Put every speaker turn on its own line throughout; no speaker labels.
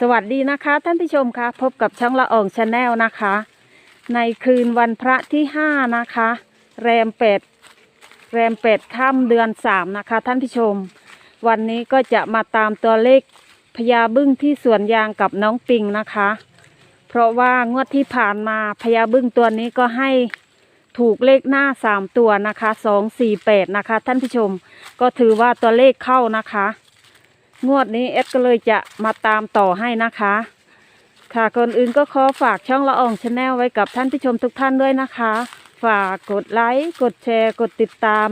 สวัสดีนะคะ ท่านผู้ชมคะพบกับช่องละอองชาแนลนะคะ ในคืนวันพระที่ห้านะคะ แรมเป็ดแรมเป็ดค่ำเดือนสามนะคะ ท่านผู้ชม วันนี้ก็จะมาตามตัวเลขพญาบึ้งที่สวนยางกับน้องปิงนะคะ เพราะว่างวดที่ผ่านมาพญาบึ้งตัวนี้ก็ให้ถูกเลขหน้าสามตัวนะคะสองสี่แปดนะคะ ท่านผู้ชม ก็ถือว่าตัวเลขเข้านะคะ งวดนี้เอสก็เลยจะมาตามต่อให้นะคะ ค่ะก่อนอื่นก็ขอฝากช่องละอองชาแนลไว้กับท่านผู้ชมทุกท่านด้วยนะคะ ฝากกดไลค์กดแชร์ กดติดตาม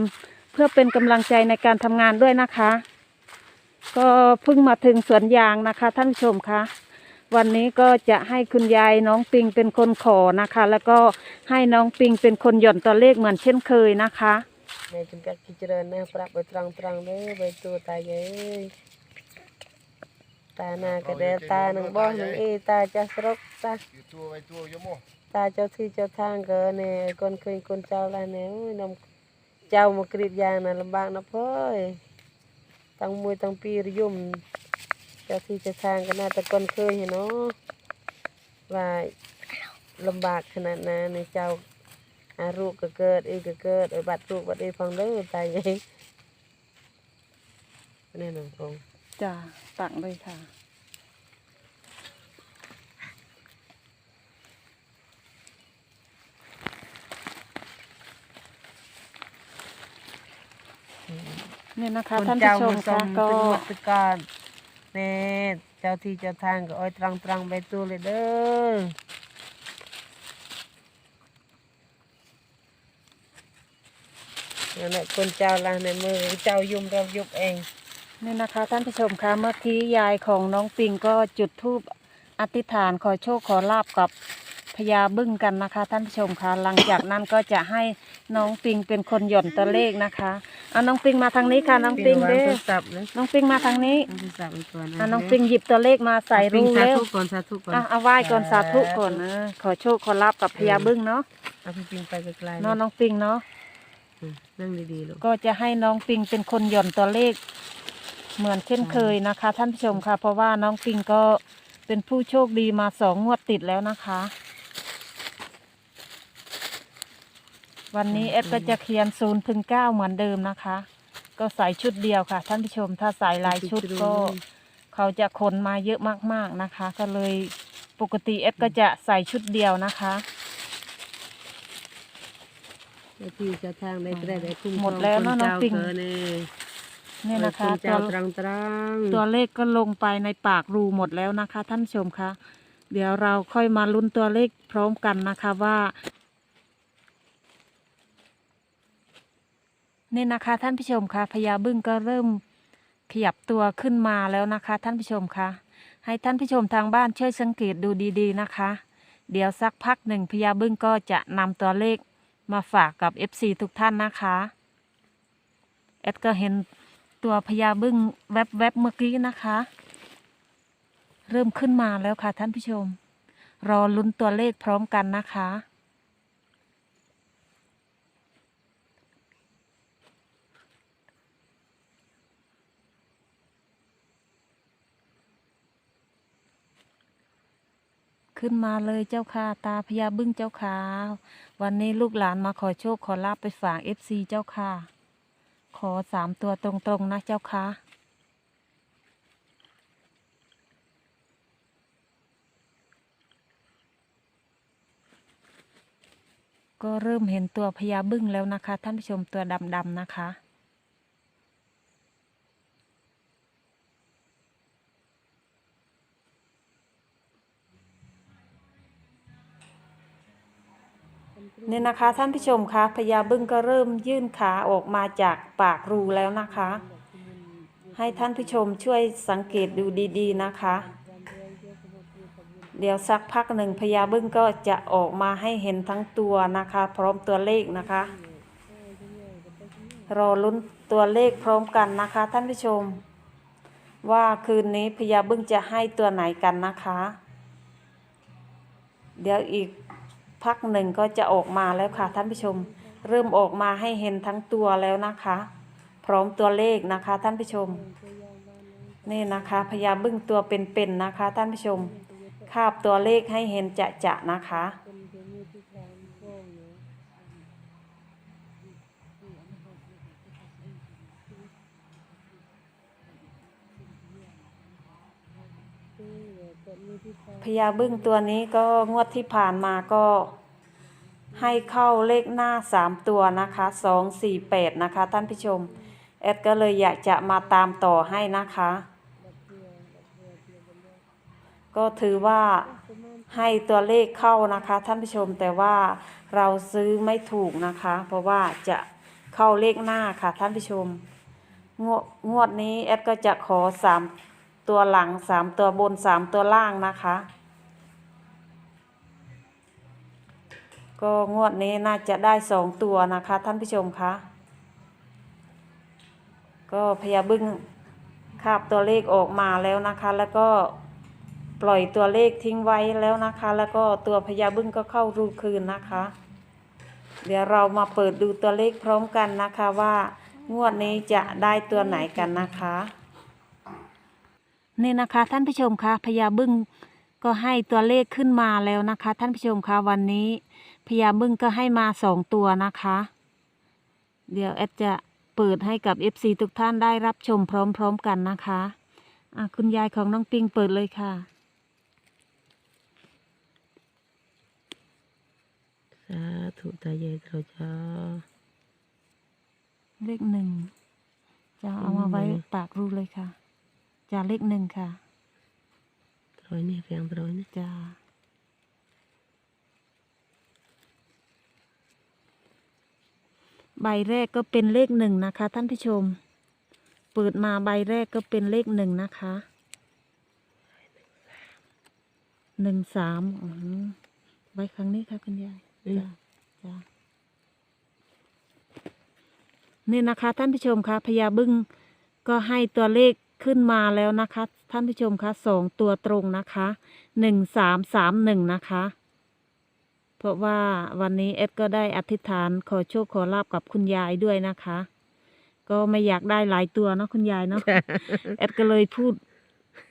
เพื่อเป็นกำลังใจในการทำงานด้วยนะคะ ก็เพิ่งมาถึงสวนยางนะคะ ท่านผู้ชมคะวันนี้ก็จะให้คุณยายน้องปิงเป็นคนขอนะคะ แล้วก็ให้น้องปิงเป็นคนหย่อนตัวเลขเหมือนเช่นเคยนะคะ
แม่จำกัดกิจเจริญนะปรับไปตรังตรังๆเด้อใบตัวตายเย้ยตาหนากระเดตาหนึ่งบ่อหนึ่งเอตาจะสรกตา
อยู่ตัวไปตัว
ตายเคย តាណាក៏ដែលតានឹងបោះនឹងអីតាចាស់ស្រុកតាទួໄວទួយមកតាចូលទីចូលខាងក៏ណែកូនឃើញកូនចៅដែរណែអើយនំចៅមកគ្រៀបយ៉ាងណាលំបាកណាស់អើយតាំងមួយតាំងពីរយំចូលទីចូលខាងក៏ណាតែកូនឃើញហ្នឹងបាទលំបាកຂະຫນາດណានេះចៅអារូបក៏កើតអីក៏កើតឲ្យបាត់រូបបាត់អីផងលើតែនិយាយនេះនឹងបង
จ้าตักเลยค่ะนี่นะคะท่านผู้ชมคะก็
เป็นวัตการเน่เจ้าที่เจ้าทางก็อ้อยตรังตรังๆไปตัวเลยเด้อนั่นแหละคนเจ้าละในมือเจ้ายุมเรายุบเอง
นี่นะคะท่านผู้ชมคะเมื่อกี้ยายของน้องปิงก็จุดธูปอธิษฐานขอโชคขอลาบกับพญาบึ้งกันนะคะ ท่านผู้ชมคะหลังจากนั้นก็จะให้น้องปิงเป็นคนหย่อนตัวเลขนะคะเอาน้องปิงมาทางนี้ค่ะน้องปิง
วาง
เด้
โท
อ
รศัพท์นะ
น้องปิงมาทางนี้
วางโทรศัพท์ไว้ก่อนนะ
อะน้องปิงหยิบตัวเลขมาใส่
ปิ
รู
งสา
แล้ว
ธุก่อนสาธุก่อน
อะเอาไหว้ก่อนสาธุก่อนเออขอโชคขอลาบกับพญาบึ้งเนาะ
เอาพี่ปิงไปไกลๆ
เนาะน้องปิงเนาะ
อืมนั่งดีๆลูก
ก็จะให้น้องปิงเป็นคนหย่อนตัวเลข เหมือนเช่นเคยนะคะ ท่านผู้ชมค่ะ เพราะว่าน้องปิงก็เป็นผู้โชคดีมาสองงวดติดแล้วนะคะ วันนี้เอดก็จะเขียนศูนย์ถึงเก้าเหมือนเดิมนะคะ ก็ใส่ชุดเดียวค่ะ ท่านผู้ชมถ้าใส่หลายชุดก็ เขาจะขนมาเยอะมากๆนะคะ ก็เลยปกติเอดก็จะใส่ชุดเดียวนะคะ
เจ้าที่เจ้าทางได้ก็ได้ได้คุ้มครอง
หมดแล้วเนอะ
ค
น้อง
เจ้า
ปิง
เกิ นนี่
นี่นะคะ
เจ้า
ตัว
ตรังตรัง
ตัวเลขก็ลงไปในปากรูหมดแล้วนะคะ ท่านผู้ชมคะเดี๋ยวเราค่อยมาลุ้นตัวเลขพร้อมกันนะคะว่านี่นะคะ ท่านผู้ชมคะพญาบึ้งก็เริ่มขยับตัวขึ้นมาแล้วนะคะ ท่านผู้ชมคะให้ท่านผู้ชมทางบ้านช่วยสังเกตดูดีๆนะคะ เดี๋ยวสักพักหนึ่งพญาบึ้งก็จะนำตัวเลขมาฝากกับ FC ทุกท่านนะคะเอ็ดก็เห็น ตัวพญาบึ้งแวบๆเมื่อกี้นะคะ เริ่มขึ้นมาแล้วค่ะท่านผู้ชม รอลุ้นตัวเลขพร้อมกันนะคะ ขึ้นมาเลยเจ้าค่ะตาพญาบึ้งเจ้าค่ะวันนี้ลูกหลานมาขอโชคขอลาบไปฝากเอฟซีเจ้าค่ะ ขอสามตัวตรงๆนะเจ้าค่ะก็เริ่มเห็นตัวพญาบึ้งแล้วนะคะ ท่านผู้ชมตัวดำๆนะคะ นี่ยนะคะท่านผู้ชมคะพญาบึ้งก็เริ่มยื่นขาออกมาจากปากรูแล้วนะคะ ให้ท่านผู้ชมช่วยสังเกตดูดีๆนะคะ เดี๋ยวสักพักหนึ่งพญาบึ้งก็จะออกมาให้เห็นทั้งตัวนะคะ พร้อมตัวเลขนะคะ รอลุ้นตัวเลขพร้อมกันนะคะ ท่านผู้ชม ว่าคืนนี้พญาบึ้งจะให้ตัวไหนกันนะคะ เดี๋ยวอีก พักหนึ่งก็จะออกมาแล้วค่ะท่านผู้ชม เริ่มออกมาให้เห็นทั้งตัวแล้วนะคะ พร้อมตัวเลขนะคะท่านผู้ชม นี่นะคะพญาบึ้งตัวเป็นๆนะคะ ท่านผู้ชมคาบตัวเลขให้เห็นจะๆนะคะ
เป็นเดี๋ยวนี้ที่ทางโค้งเนาะนี่เดี๋ยวจะมีที่ทาง
พญาบึ้งตัวนี้ก็งวดที่ผ่านมาก็ ให้เข้าเลขหน้าสามตัวนะคะสองสี่แปดนะคะ ท่านผู้ชม แอดก็เลยอยากจะมาตามต่อให้นะคะ ก็ถือว่าให้ตัวเลขเข้านะคะ ท่านผู้ชมแต่ว่าเราซื้อไม่ถูกนะคะ เพราะว่าจะเข้าเลขหน้าค่ะ ท่านผู้ชม งวดงวดนี้แอดก็จะขอสาม ตัวหลังสามตัวบนสามตัวล่างนะคะ ก็งวดนี้น่าจะได้สองตัวนะคะท่านผู้ชมคะก็พยาบึ้งคาบตัวเลขออกมาแล้วนะคะ แล้วก็ปล่อยตัวเลขทิ้งไว้แล้วนะคะ แล้วก็ตัวพยาบึ้งก็เข้ารูคืนนะคะ เดี๋ยวเรามาเปิดดูตัวเลขพร้อมกันนะคะว่างวดนี้จะได้ตัวไหนกันนะคะ นี่นะคะ ท่านผู้ชมคะพญาบึ้งก็ให้ตัวเลขขึ้นมาแล้วนะคะ ท่านผู้ชมคะวันนี้พญาบึ้งก็ให้มาสองตัวนะคะ เดี๋ยวแอดจะเปิดให้กับ FC ทุกท่านได้รับชมพร้อม ๆกันนะคะอะคุณยายของน้องปิงเปิดเลยค่ะ
สาธุตายายเราจะ
เลขหนึ่งจะเอามาไว้
อืม
ปากรูเลยค่ะ จะเลขหนึ่งค่ะ
ตรอยนี่เรียงตรอยนี่
จะใบแรกก็เป็นเลขหนึ่งนะคะ ท่านผู้ชม เปิดมาใบแรกก็เป็นเลขหนึ่งนะคะหนึ่งสามอืมใบครั้งนี้ค่ะคุณยายจ้ะจ้ะนี่นะคะ ท่านผู้ชมคะพญาบึ้งก็ให้ตัวเลข ขึ้นมาแล้วนะคะ ท่านผู้ชมคะสองตัวตรงนะคะหนึ่งสามสามหนึ่งนะคะ เพราะว่าวันนี้เอ็ดก็ได้อธิษฐานขอโชคขอลาบกับคุณยายด้วยนะคะ ก็ไม่อยากได้หลายตัวเนาะคุณยายเนาะเอ็ดก็เลยพูด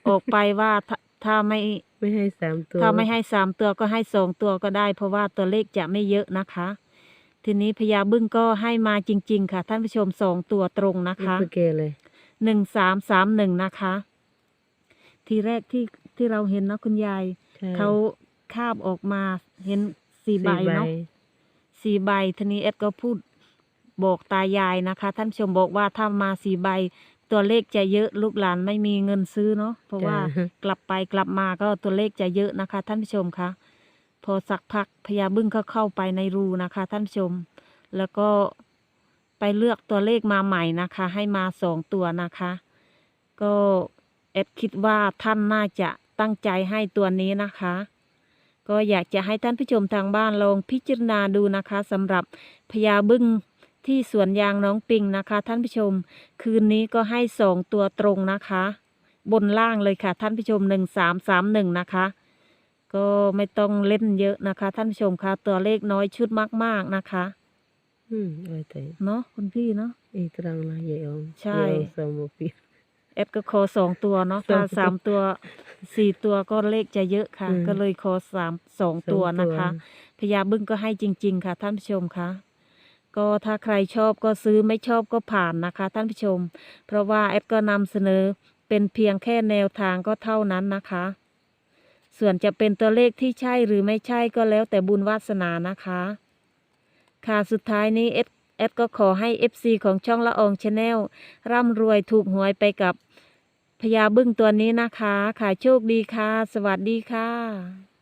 ออกไปว่าถ้าถ้าไม่
ไม่ให้สามตัว
ถ้าไม่ให้สามตัวก็ให้สองตัวก็ได้ เพราะว่าตัวเลขจะไม่เยอะนะคะ ทีนี้พญาบึ้งก็ให้มาจริง ๆ ค่ะ ท่านผู้ชมสองตัวตรงนะ
ไม่
คะ
เปเกเลย
หนึ่งสามสามหนึ่งนะคะ ทีแรกที่ที่เราเห็นเนาะคุณยาย
ใช่
เขาคาบออกมาเห็นสี่ใบเนาะ สี่ใบทีนี้เอ็ดก็พูดบอกตายายนะคะ ท่านผู้ชมบอกว่าถ้ามาสี่ใบ ตัวเลขจะเยอะลูกหลานไม่มีเงินซื้อเนาะเพราะว่า
จ้ะ
กลับไปกลับมาก็ตัวเลขจะเยอะนะคะ ท่านผู้ชมคะพอสักพักพญาบึ้งก็เข้าไปในรูนะคะ ท่านผู้ชม แล้วก็ ไปเลือกตัวเลขมาใหม่นะคะ ให้มาสองตัวนะคะ ก็เอ็ดคิดว่าท่านน่าจะตั้งใจให้ตัวนี้นะคะ ก็อยากจะให้ท่านผู้ชมทางบ้านลองพิจารณาดูนะคะสำหรับพญาบึ้งที่สวนยางน้องปิงนะคะ ท่านผู้ชม คืนนี้ก็ให้สองตัวตรงนะคะ บนล่างเลยค่ะ ท่านผู้ชมหนึ่งสามสามหนึ่งนะคะ ก็ไม่ต้องเล่นเยอะนะคะ ท่านผู้ชมคะตัวเลขน้อยชุดมาก ๆนะคะ
อืมโอ้ยแต่
เนาะคุณพี่เนาะ
อีตรังละยายอง
ใช่
ยายองสมปี
แอดก็ขอสองตัวเนาะ
สอง
ถ้า
ตัว
สามตัวสี่ตัวก็เลขจะเยอะค่ะ
อืม
ก็เลยขอสามสองตัวนะคะพญาบึ้งก็ให้จริง ๆ ค่ะ ท่านผู้ชมคะก็ถ้าใครชอบก็ซื้อไม่ชอบก็ผ่านนะคะ ท่านผู้ชม เพราะว่าแอดก็นำเสนอเป็นเพียงแค่แนวทางก็เท่านั้นนะคะ ส่วนจะเป็นตัวเลขที่ใช่หรือไม่ใช่ก็แล้วแต่บุญวาสนานะคะ ค่ะสุดท้ายนี้เอฟเอดก็ขอให้ FC ของช่องละอองชาแนลร่ำรวยถูกหวยไปกับพญาบึ้งตัวนี้นะคะ ค่ะโชคดีค่ะ สวัสดีค่ะ